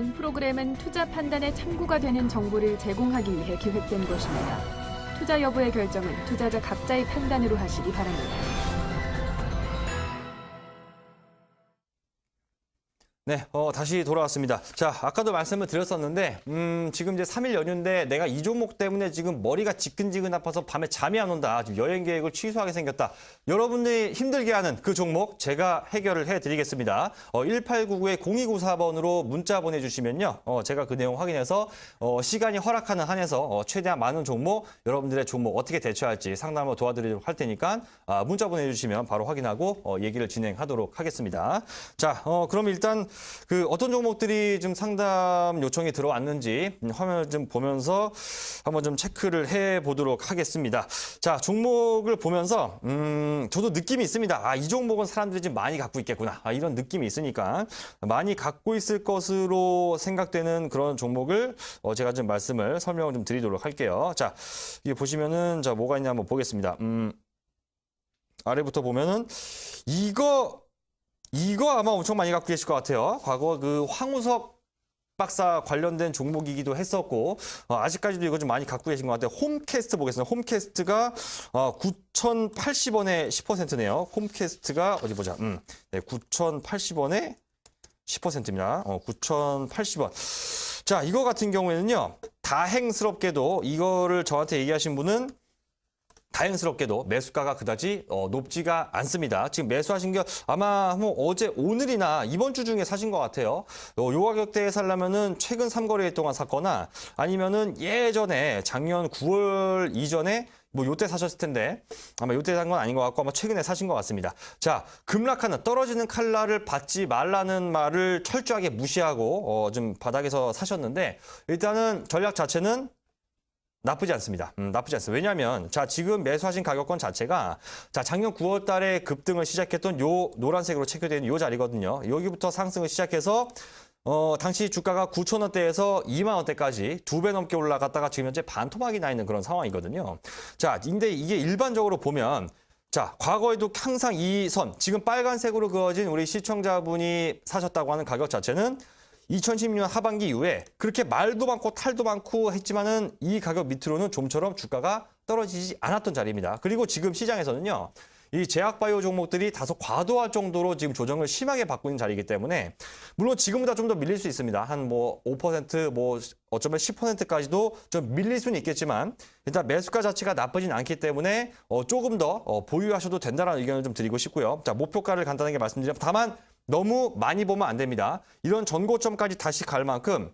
본 프로그램은 투자 판단에 참고가 되는 정보를 제공하기 위해 기획된 것입니다. 투자 여부의 결정은 투자자 각자의 판단으로 하시기 바랍니다. 네, 어, 다시 돌아왔습니다. 자, 아까도 말씀을 드렸었는데, 음, 지금 이제 3일 연휴인데 내가 이 종목 때문에 지금 머리가 지끈지근 아파서 밤에 잠이 안 온다. 지금 여행 계획을 취소하게 생겼다. 여러분들이 힘들게 하는 그 종목 제가 해결을 해드리겠습니다. 어, 1899-0294번으로 문자 보내주시면요. 어, 제가 그 내용 확인해서 어, 시간이 허락하는 한에서 어, 최대한 많은 종목, 여러분들의 종목 어떻게 대처할지 상담을 도와드리도록 할 테니까 아, 문자 보내주시면 바로 확인하고 어, 얘기를 진행하도록 하겠습니다. 자, 어, 그럼 일단 그 어떤 종목들이 좀 상담 요청이 들어왔는지 음, 화면을 좀 보면서 한번 좀 체크를 해 보도록 하겠습니다. 자, 종목을 보면서 음, 저도 느낌이 있습니다. 아, 이 종목은 사람들이 좀 많이 갖고 있겠구나. 아, 이런 느낌이 있으니까 많이 갖고 있을 것으로 생각되는 그런 종목을 어, 제가 좀 말씀을 설명을 좀 드리도록 할게요. 자, 이게 보시면은 자, 뭐가 있냐 한번 보겠습니다. 음, 아래부터 보면은 이거 이거 아마 엄청 많이 갖고 계실 것 같아요. 과거 그 황우석 박사 관련된 종목이기도 했었고 어, 아직까지도 이거 좀 많이 갖고 계신 것 같아요. 홈캐스트 보겠습니다. 홈캐스트가 어, 9,080원에 10%네요. 홈캐스트가 어디 보자. 음, 네, 9,080원에 10%입니다. 어, 9,080원. 자, 이거 같은 경우에는요. 다행스럽게도 이거를 저한테 얘기하신 분은 다행스럽게도 매수가가 그다지 어, 높지가 않습니다. 지금 매수하신 게 아마 뭐 어제 오늘이나 이번 주 중에 사신 것 같아요. 어, 요 가격대에 살려면은 최근 3거래일 동안 샀거나 아니면은 예전에 작년 9월 이전에 뭐 요때 사셨을 텐데 아마 요때 산 건 아닌 것 같고 아마 최근에 사신 것 같습니다. 자 급락하는 떨어지는 칼날을 받지 말라는 말을 철저하게 무시하고 어, 좀 바닥에서 사셨는데 일단은 전략 자체는 나쁘지 않습니다. 음, 나쁘지 않습니다. 왜냐하면 자 지금 매수하신 가격권 자체가 자 작년 9월 달에 급등을 시작했던 요 노란색으로 체크되는 요 자리거든요. 여기부터 상승을 시작해서 어 당시 주가가 9천 원대에서 2만 원대까지 두 배 넘게 올라갔다가 지금 현재 반토막이 나 있는 그런 상황이거든요. 자, 근데 이게 일반적으로 보면 자, 과거에도 항상 이 선, 지금 빨간색으로 그어진 우리 시청자분이 사셨다고 하는 가격 자체는 2016년 하반기 이후에 그렇게 말도 많고 탈도 많고 했지만은 이 가격 밑으로는 좀처럼 주가가 떨어지지 않았던 자리입니다. 그리고 지금 시장에서는요. 이 제약바이오 종목들이 다소 과도할 정도로 지금 조정을 심하게 받고 있는 자리이기 때문에 물론 지금보다 좀 더 밀릴 수 있습니다. 한 뭐 5%뭐 어쩌면 10%까지도 좀 밀릴 수는 있겠지만 일단 매수가 자체가 나쁘진 않기 때문에 어 조금 더 어 보유하셔도 된다는 의견을 좀 드리고 싶고요. 자, 목표가를 간단하게 말씀드리면 다만 너무 많이 보면 안 됩니다. 이런 전고점까지 다시 갈 만큼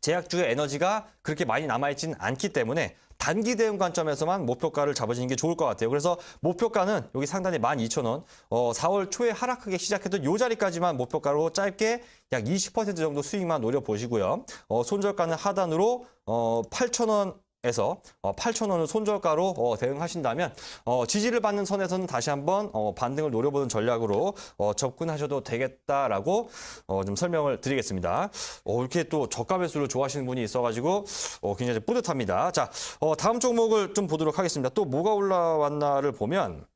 제약주의 에너지가 그렇게 많이 남아있지는 않기 때문에 단기 대응 관점에서만 목표가를 잡아주는 게 좋을 것 같아요. 그래서 목표가는 여기 상단에 12,000원, 어, 4월 초에 하락하기 시작했던 요 자리까지만 목표가로 짧게 약 20% 정도 수익만 노려보시고요. 어, 손절가는 하단으로 어, 8,000원 에서 8,000원을 손절가로 어, 대응하신다면 어, 지지를 받는 선에서는 다시 한번 어, 반등을 노려보는 전략으로 어, 접근하셔도 되겠다라고 어, 좀 설명을 드리겠습니다. 어, 이렇게 또 저가 매수를 좋아하시는 분이 있어가지고 어, 굉장히 뿌듯합니다. 자, 어, 다음 종목을 좀 보도록 하겠습니다. 또 뭐가 올라왔나를 보면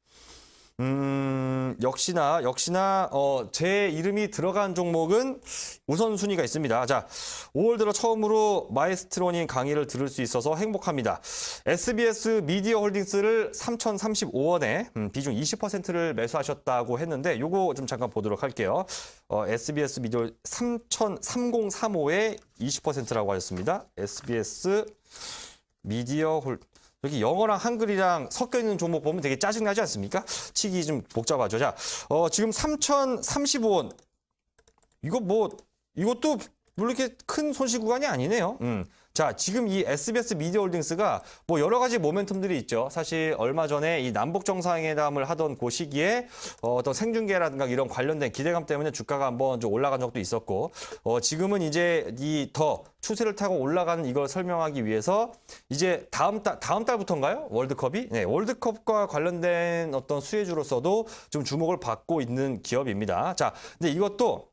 음, 역시나, 역시나, 어, 제 이름이 들어간 종목은 우선순위가 있습니다. 자, 5월 들어 처음으로 마에스트로님 강의를 들을 수 있어서 행복합니다. SBS 미디어 홀딩스를 3,035원에 음, 비중 20%를 매수하셨다고 했는데, 요거 좀 잠깐 보도록 할게요. 어, SBS 미디어 3,3035에 20%라고 하셨습니다. SBS 미디어 홀, 여기 영어랑 한글이랑 섞여 있는 종목 보면 되게 짜증나지 않습니까? 치기 좀 복잡하죠. 자, 어, 지금 3,035원. 이거 뭐, 이것도 물론 이렇게 큰 손실 구간이 아니네요. 음. 자, 지금 이 SBS 미디어 홀딩스가 뭐 여러 가지 모멘텀들이 있죠. 사실 얼마 전에 이 남북 정상회담을 하던 그 시기에 어, 어떤 생중계라든가 이런 관련된 기대감 때문에 주가가 한번 좀 올라간 적도 있었고, 어, 지금은 이제 이 더 추세를 타고 올라가는 이걸 설명하기 위해서 이제 다음 달 다음 달부터인가요? 월드컵이? 네, 월드컵과 관련된 어떤 수혜주로서도 좀 주목을 받고 있는 기업입니다. 자, 근데 이것도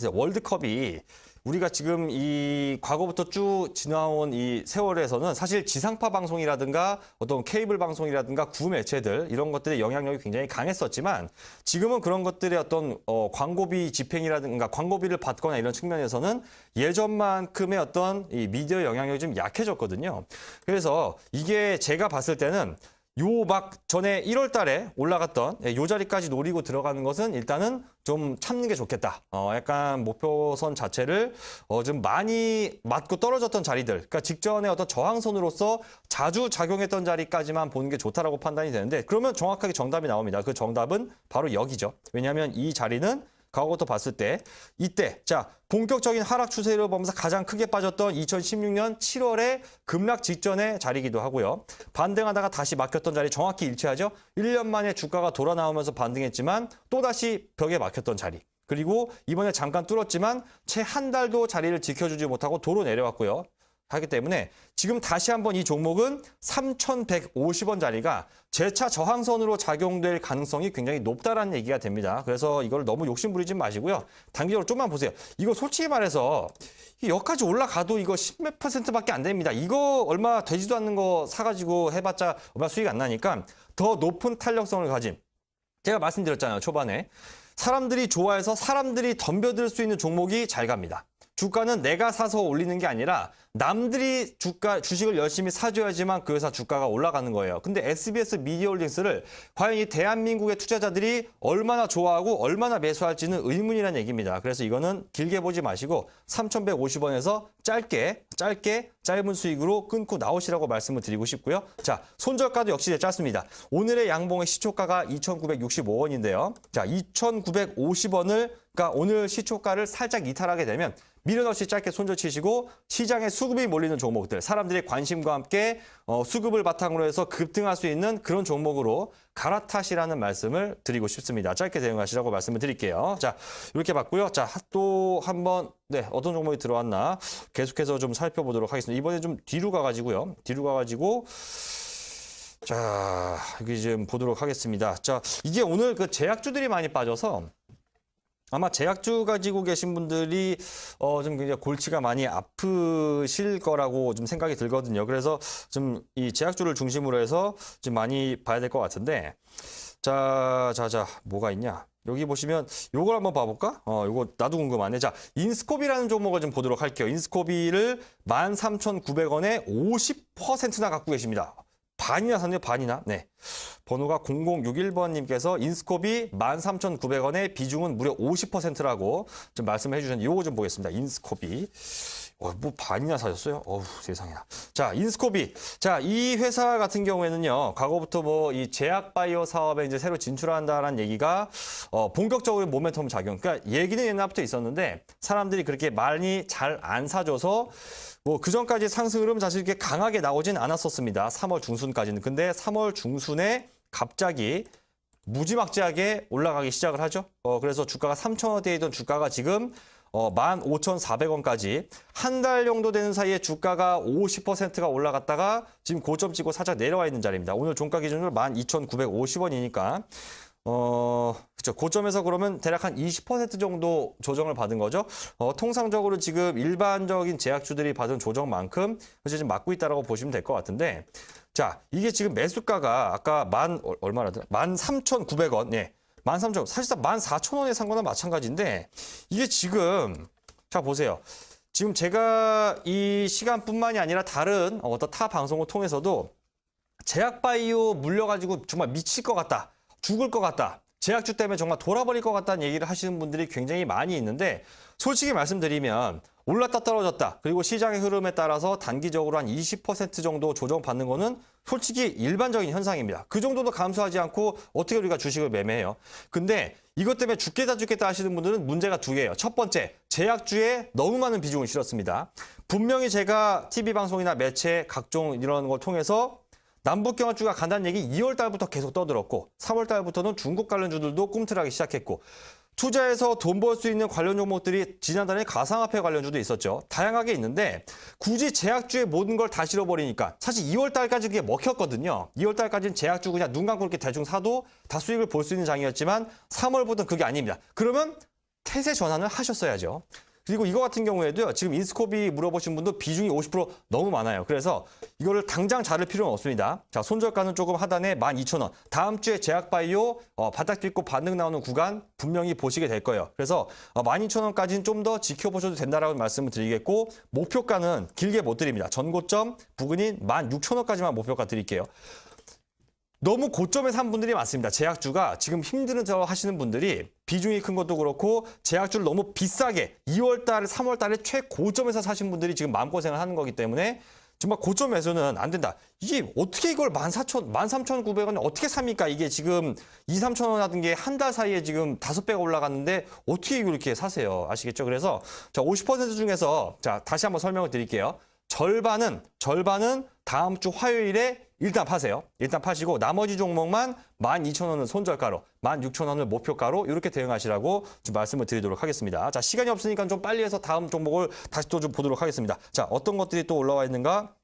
이제 월드컵이 우리가 지금 이 과거부터 쭉 지나온 이 세월에서는 사실 지상파 방송이라든가 어떤 케이블 방송이라든가 구 매체들 이런 것들의 영향력이 굉장히 강했었지만 지금은 그런 것들의 어떤 어, 광고비 집행이라든가 광고비를 받거나 이런 측면에서는 예전만큼의 어떤 이 미디어 영향력이 좀 약해졌거든요. 그래서 이게 제가 봤을 때는 요 막 전에 1월 달에 올라갔던 예, 요 자리까지 노리고 들어가는 것은 일단은 좀 참는 게 좋겠다. 어, 약간 목표선 자체를 어, 좀 많이 맞고 떨어졌던 자리들, 그러니까 직전에 어떤 저항선으로서 자주 작용했던 자리까지만 보는 게 좋다라고 판단이 되는데 그러면 정확하게 정답이 나옵니다. 그 정답은 바로 여기죠. 왜냐하면 이 자리는 과거부터 봤을 때 이때 자 본격적인 하락 추세를 보면서 가장 크게 빠졌던 2016년 7월에 급락 직전의 자리이기도 하고요. 반등하다가 다시 막혔던 자리 정확히 일치하죠. 1년 만에 주가가 돌아 나오면서 반등했지만 또다시 벽에 막혔던 자리. 그리고 이번에 잠깐 뚫었지만 채 한 달도 자리를 지켜주지 못하고 도로 내려왔고요. 하기 때문에 지금 다시 한번 이 종목은 3,150원 자리가 재차 저항선으로 작용될 가능성이 굉장히 높다라는 얘기가 됩니다. 그래서 이걸 너무 욕심 부리지 마시고요. 단기적으로 좀만 보세요. 이거 솔직히 말해서 이 여기까지 올라가도 이거 10몇 퍼센트밖에 안 됩니다. 이거 얼마 되지도 않는 거 사가지고 해봤자 얼마 수익 안 나니까 더 높은 탄력성을 가진 제가 말씀드렸잖아요. 초반에. 사람들이 좋아해서 사람들이 덤벼들 수 있는 종목이 잘 갑니다. 주가는 내가 사서 올리는 게 아니라 남들이 주가 주식을 열심히 사줘야지만 그 회사 주가가 올라가는 거예요. 근데 SBS 미디어홀딩스를 과연 이 대한민국의 투자자들이 얼마나 좋아하고 얼마나 매수할지는 의문이라는 얘기입니다. 그래서 이거는 길게 보지 마시고 3,150원에서 짧게 짧게 짧은 수익으로 끊고 나오시라고 말씀을 드리고 싶고요. 자, 손절가도 역시 짧습니다. 오늘의 양봉의 시초가가 2,965원인데요. 자, 2,950원을 그러니까 오늘 시초가를 살짝 이탈하게 되면 미련 없이 짧게 손절 치시고 시장에 수급이 몰리는 종목들, 사람들의 관심과 함께 어, 수급을 바탕으로 해서 급등할 수 있는 그런 종목으로 갈아타시라는 말씀을 드리고 싶습니다. 짧게 대응하시라고 말씀을 드릴게요. 자, 이렇게 봤고요. 자, 또 한번 네, 어떤 종목이 들어왔나 계속해서 좀 살펴보도록 하겠습니다. 이번에 좀 뒤로 가가지고요. 뒤로 가가지고 자, 여기 좀 보도록 하겠습니다. 자, 이게 오늘 그 제약주들이 많이 빠져서 아마 제약주 가지고 계신 분들이 어 좀 굉장히 골치가 많이 아프실 거라고 좀 생각이 들거든요. 그래서 좀 이 제약주를 중심으로 해서 좀 많이 봐야 될 것 같은데 자, 자, 자, 뭐가 있냐? 여기 보시면 요걸 한번 봐볼까? 어, 요거 나도 궁금하네. 자, 인스코비라는 종목을 좀 보도록 할게요. 인스코비를 13,900원에 50%나 갖고 계십니다. 반이나 샀네요, 반이나. 네. 번호가 0061번님께서 인스코비 13,900원에 비중은 무려 50%라고 좀 말씀해 주셨는데 요거 좀 보겠습니다. 인스코비. 어, 뭐 반이나 사셨어요? 어우, 세상에나. 자, 인스코비. 자, 이 회사 같은 경우에는요, 과거부터 뭐 이 제약 바이오 사업에 이제 새로 진출한다라는 얘기가 어, 본격적으로 모멘텀 작용. 그러니까 얘기는 옛날부터 있었는데 사람들이 그렇게 많이 잘 안 사줘서 뭐 그전까지 상승 흐름 사실 이렇게 강하게 나오진 않았었습니다. 3월 중순까지는. 근데 3월 중순에 갑자기 무지막지하게 올라가기 시작을 하죠. 어, 그래서 주가가 3,000원대에 있던 주가가 지금 어, 15,400원까지 한 달 정도 되는 사이에 주가가 50%가 올라갔다가 지금 고점 찍고 살짝 내려와 있는 자리입니다. 오늘 종가 기준으로 12,950원이니까 어, 그쵸. 고점에서 그러면 대략 한 20% 정도 조정을 받은 거죠. 어, 통상적으로 지금 일반적인 제약주들이 받은 조정만큼 그래서 지금 맞고 있다라고 보시면 될 것 같은데 자, 이게 지금 매수가가 아까 만 어, 얼마라더라? 만 3,900원. 예. 13,000원. 사실상 14,000원에 산 거나 마찬가지인데 이게 지금 자 보세요. 지금 제가 이 시간뿐만이 아니라 다른 어떤 타 방송을 통해서도 제약바이오 물려가지고 정말 미칠 것 같다. 죽을 것 같다. 제약주 때문에 정말 돌아버릴 것 같다는 얘기를 하시는 분들이 굉장히 많이 있는데 솔직히 말씀드리면 올랐다 떨어졌다. 그리고 시장의 흐름에 따라서 단기적으로 한 20% 정도 조정받는 거는 솔직히 일반적인 현상입니다. 그 정도도 감수하지 않고 어떻게 우리가 주식을 매매해요. 근데 이것 때문에 죽겠다 죽겠다 하시는 분들은 문제가 두 개예요. 첫 번째, 제약주에 너무 많은 비중을 실었습니다. 분명히 제가 TV 방송이나 매체 각종 이런 걸 통해서 남북경화주가 간다는 얘기 2월 달부터 계속 떠들었고 3월 달부터는 중국 관련주들도 꿈틀하기 시작했고 투자해서 돈 벌 수 있는 관련 종목들이 지난달에 가상화폐 관련주도 있었죠. 다양하게 있는데 굳이 제약주에 모든 걸 다 실어버리니까 사실 2월 달까지 그게 먹혔거든요. 2월 달까지는 제약주 그냥 눈 감고 이렇게 대충 사도 다 수익을 볼 수 있는 장이었지만 3월부터는 그게 아닙니다. 그러면 태세 전환을 하셨어야죠. 그리고 이거 같은 경우에도요. 지금 인스코비 물어보신 분도 비중이 50% 너무 많아요. 그래서 이거를 당장 자를 필요는 없습니다. 자, 손절가는 조금 하단에 12,000원. 다음 주에 제약바이오 어, 바닥 딛고 반등 나오는 구간 분명히 보시게 될 거예요. 그래서 어, 12,000원까지는 좀 더 지켜보셔도 된다라고 말씀을 드리겠고 목표가는 길게 못 드립니다. 전고점 부근인 16,000원까지만 목표가 드릴게요. 너무 고점에 산 분들이 많습니다. 제약주가 지금 힘드는 저 하시는 분들이 비중이 큰 것도 그렇고 제약주를 너무 비싸게 2월 달, 3월 달에 최고점에서 사신 분들이 지금 마음고생을 하는 거기 때문에 정말 고점 매수는 안 된다. 이게 어떻게 이걸 14,000, 13,900원 어떻게 삽니까? 이게 지금 2, 3,000원 하던 게 한 달 사이에 지금 다섯 배가 올라갔는데 어떻게 이렇게 사세요? 아시겠죠? 그래서 자, 50% 중에서 자, 다시 한번 설명을 드릴게요. 절반은 절반은 다음 주 화요일에 일단 파세요. 일단 파시고 나머지 종목만 12,000원은 손절가로, 16,000원을 목표가로 이렇게 대응하시라고 좀 말씀을 드리도록 하겠습니다. 자, 시간이 없으니까 좀 빨리 해서 다음 종목을 다시 또 좀 보도록 하겠습니다. 자, 어떤 것들이 또 올라와 있는가?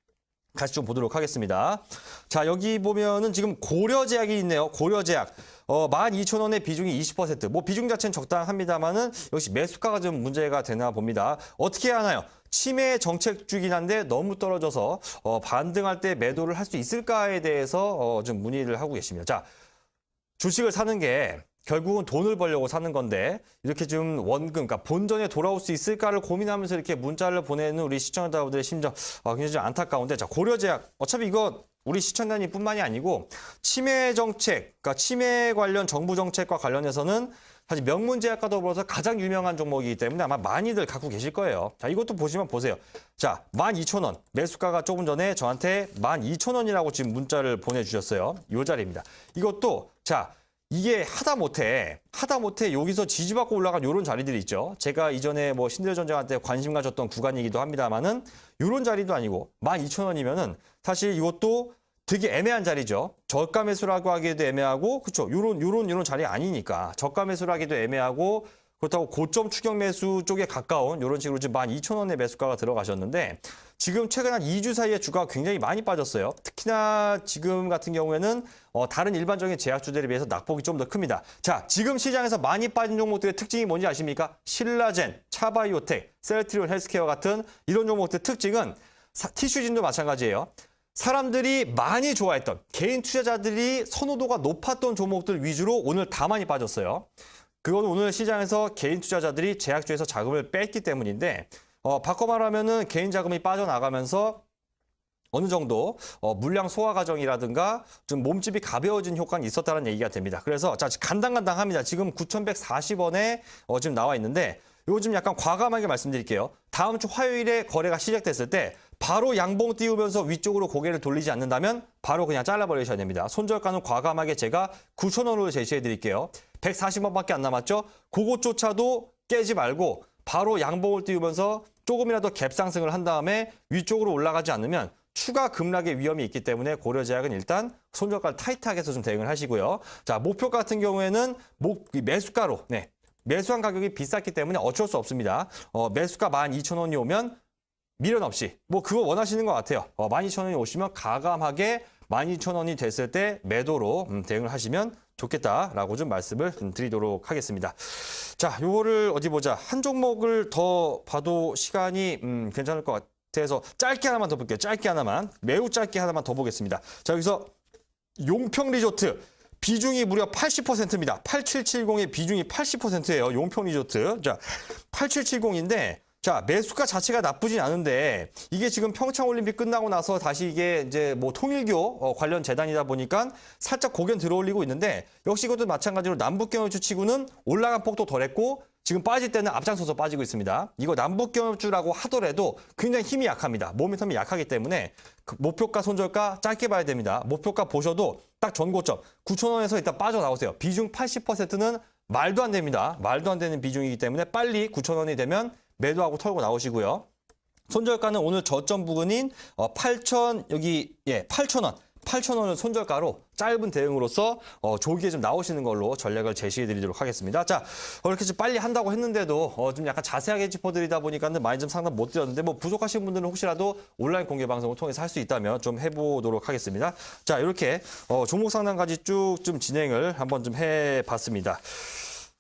같이 좀 보도록 하겠습니다. 자, 여기 보면은 지금 고려제약이 있네요. 고려제약. 어, 12,000원의 비중이 20%. 뭐 비중 자체는 적당합니다만은 역시 매수가가 좀 문제가 되나 봅니다. 어떻게 하나요? 치매 정책 주긴 한데 너무 떨어져서 어, 반등할 때 매도를 할 수 있을까에 대해서 어, 좀 문의를 하고 계십니다. 자, 주식을 사는 게 결국은 돈을 벌려고 사는 건데 이렇게 좀 원금, 그러니까 본전에 돌아올 수 있을까를 고민하면서 이렇게 문자를 보내는 우리 시청자분들의 심정 아, 굉장히 좀 안타까운데 자 고려제약 어차피 이거 우리 시청자님뿐만이 아니고 치매 정책, 그러니까 치매 관련 정부 정책과 관련해서는 사실 명문제약과 더불어서 가장 유명한 종목이기 때문에 아마 많이들 갖고 계실 거예요. 자, 이것도 보시면 보세요. 자, 12,000원. 매수가가 조금 전에 저한테 12,000원이라고 지금 문자를 보내주셨어요. 이 자리입니다. 이것도, 자, 이게 하다 못해, 하다 못해 여기서 지지받고 올라간 요런 자리들이 있죠. 제가 이전에 뭐 신들 전쟁한테 관심 가졌던 구간이기도 합니다만은 요런 자리도 아니고 12,000원이면은 사실 이것도 되게 애매한 자리죠. 저가 매수라고 하기에도 애매하고, 그렇죠. 요런 요런 요런 자리 아니니까 저가 매수를 하기도 애매하고 그렇다고 고점 추격 매수 쪽에 가까운 이런 식으로 지금 12,000원의 매수가가 들어가셨는데 지금 최근 한 2주 사이에 주가가 굉장히 많이 빠졌어요. 특히나 지금 같은 경우에는 어, 다른 일반적인 제약주들에 비해서 낙폭이 좀 더 큽니다. 자, 지금 시장에서 많이 빠진 종목들의 특징이 뭔지 아십니까? 신라젠, 차바이오텍, 셀트리온 헬스케어 같은 이런 종목들의 특징은 사- 티슈진도 마찬가지예요. 사람들이 많이 좋아했던 개인 투자자들이 선호도가 높았던 종목들 위주로 오늘 다 많이 빠졌어요. 그건 오늘 시장에서 개인 투자자들이 제약주에서 자금을 뺐기 때문인데 어, 바꿔 말하면은 개인 자금이 빠져나가면서 어느 정도 어, 물량 소화 과정이라든가 좀 몸집이 가벼워진 효과는 있었다는 얘기가 됩니다. 그래서 자 간당간당합니다. 지금 9,140원에 어, 지금 나와 있는데 좀 약간 과감하게 말씀드릴게요. 다음 주 화요일에 거래가 시작됐을 때 바로 양봉 띄우면서 위쪽으로 고개를 돌리지 않는다면 바로 그냥 잘라버리셔야 됩니다. 손절가는 과감하게 제가 9,000원으로 제시해 드릴게요. 140원밖에 안 남았죠? 그것조차도 깨지 말고 바로 양봉을 띄우면서 조금이라도 갭 상승을 한 다음에 위쪽으로 올라가지 않으면 추가 급락의 위험이 있기 때문에 고려제약은 일단 손절가를 타이트하게 해서 좀 대응을 하시고요. 자, 목표 같은 경우에는 목, 이 매수가로, 네. 매수한 가격이 비쌌기 때문에 어쩔 수 없습니다. 어, 매수가 12,000원이 오면 미련 없이 뭐 그거 원하시는 것 같아요. 어, 12,000원이 오시면 가감하게 12,000원이 됐을 때 매도로 음, 대응을 하시면 좋겠다라고 좀 말씀을 음, 드리도록 하겠습니다. 자, 요거를 어디 보자. 한 종목을 더 봐도 시간이 음, 괜찮을 것 같아서 짧게 하나만 더 볼게요. 짧게 하나만. 매우 짧게 하나만 더 보겠습니다. 자, 여기서 용평 리조트 비중이 무려 80%입니다. 8770의 비중이 80%예요. 용평 리조트. 자, 8770인데 자, 매수가 자체가 나쁘진 않은데 이게 지금 평창 올림픽 끝나고 나서 다시 이게 이제 뭐 통일교 어, 관련 재단이다 보니까 살짝 고견 들어올리고 있는데 역시 이것도 마찬가지로 남북 경협주 치고는 올라간 폭도 덜했고 지금 빠질 때는 앞장서서 빠지고 있습니다. 이거 남북 경협주라고 하더라도 굉장히 힘이 약합니다. 모멘텀이 약하기 때문에 그 목표가 손절가 짧게 봐야 됩니다. 목표가 보셔도 딱 전고점 9,000원에서 일단 빠져나오세요. 비중 80%는 말도 안 됩니다. 말도 안 되는 비중이기 때문에 빨리 9,000원이 되면 매도하고 털고 나오시고요. 손절가는 오늘 저점 부근인 어, 8천 여기 예 8,000원 8,000원을 손절가로 짧은 대응으로서 어, 조기에 좀 나오시는 걸로 전략을 제시해 드리도록 하겠습니다. 자, 어, 이렇게 좀 빨리 한다고 했는데도 어, 좀 약간 자세하게 짚어드리다 보니까는 많이 좀 상담 못 드렸는데 뭐 부족하신 분들은 혹시라도 온라인 공개 방송을 통해서 할 수 있다면 좀 해보도록 하겠습니다. 자, 이렇게 어, 종목 상담까지 쭉 좀 진행을 한번 좀 해봤습니다.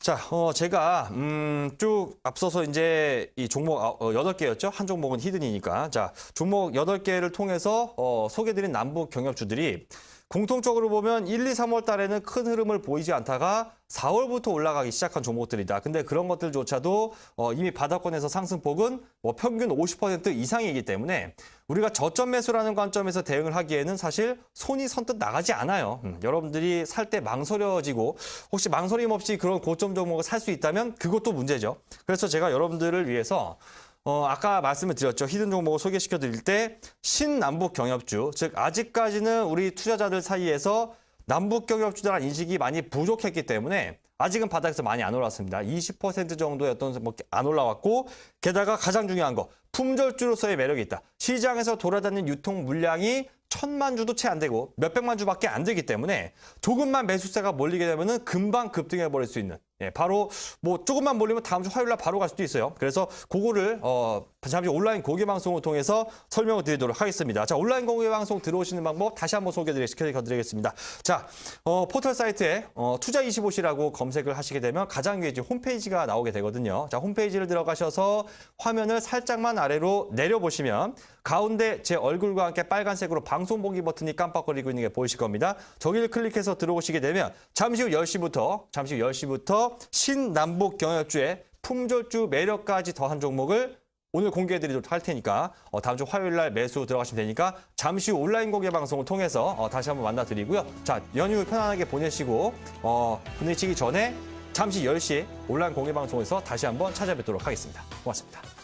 자, 어, 제가, 음, 쭉 앞서서 이제 이 종목 아, 어, 8개였죠? 한 종목은 히든이니까. 자, 종목 8개를 통해서 어, 소개드린 남북 경협주들이 공통적으로 보면 1, 2, 3월 달에는 큰 흐름을 보이지 않다가 4월부터 올라가기 시작한 종목들이다. 근데 그런 것들조차도 어, 이미 바닥권에서 상승폭은 뭐 평균 50% 이상이기 때문에 우리가 저점 매수라는 관점에서 대응을 하기에는 사실 손이 선뜻 나가지 않아요. 음, 여러분들이 살 때 망설여지고 혹시 망설임 없이 그런 고점 종목을 살 수 있다면 그것도 문제죠. 그래서 제가 여러분들을 위해서 어, 아까 말씀을 드렸죠. 히든 종목을 소개시켜 드릴 때 신남북 경협주, 즉 아직까지는 우리 투자자들 사이에서 남북 경협주라는 인식이 많이 부족했기 때문에 아직은 바닥에서 많이 안 올랐습니다. 20% 정도의 어떤 뭐안 올라왔고 게다가 가장 중요한 거 품절주로서의 매력이 있다. 시장에서 돌아다니는 유통 물량이 천만 주도 채 안 되고 몇백만 주밖에 안 되기 때문에 조금만 매수세가 몰리게 되면은 금방 급등해 버릴 수 있는 예, 바로 뭐 조금만 몰리면 다음 주 화요일 날 바로 갈 수도 있어요. 그래서 그거를 어 잠시 온라인 공개 방송을 통해서 설명을 드리도록 하겠습니다. 자, 온라인 공개 방송 들어오시는 방법 다시 한번 소개드리겠습니다. 자, 어, 포털 사이트에 어, 투자 25시라고 검색을 하시게 되면 가장 위에 홈페이지가 나오게 되거든요. 자, 홈페이지를 들어가셔서 화면을 살짝만 아래로 내려 보시면 가운데 제 얼굴과 함께 빨간색으로 방송 보기 버튼이 깜빡거리고 있는 게 보이실 겁니다. 저기를 클릭해서 들어오시게 되면 잠시 후 10시부터 잠시 후 10시부터 신남북 경협주의 품절주 매력까지 더한 종목을 오늘 공개해드리도록 할 테니까 어, 다음 주 화요일 날 매수 들어가시면 되니까 잠시 후 온라인 공개 방송을 통해서 어, 다시 한번 만나드리고요. 자 연휴 편안하게 보내시고 어, 보내시기 전에 잠시 10시에 온라인 공개 방송에서 다시 한번 찾아뵙도록 하겠습니다. 고맙습니다.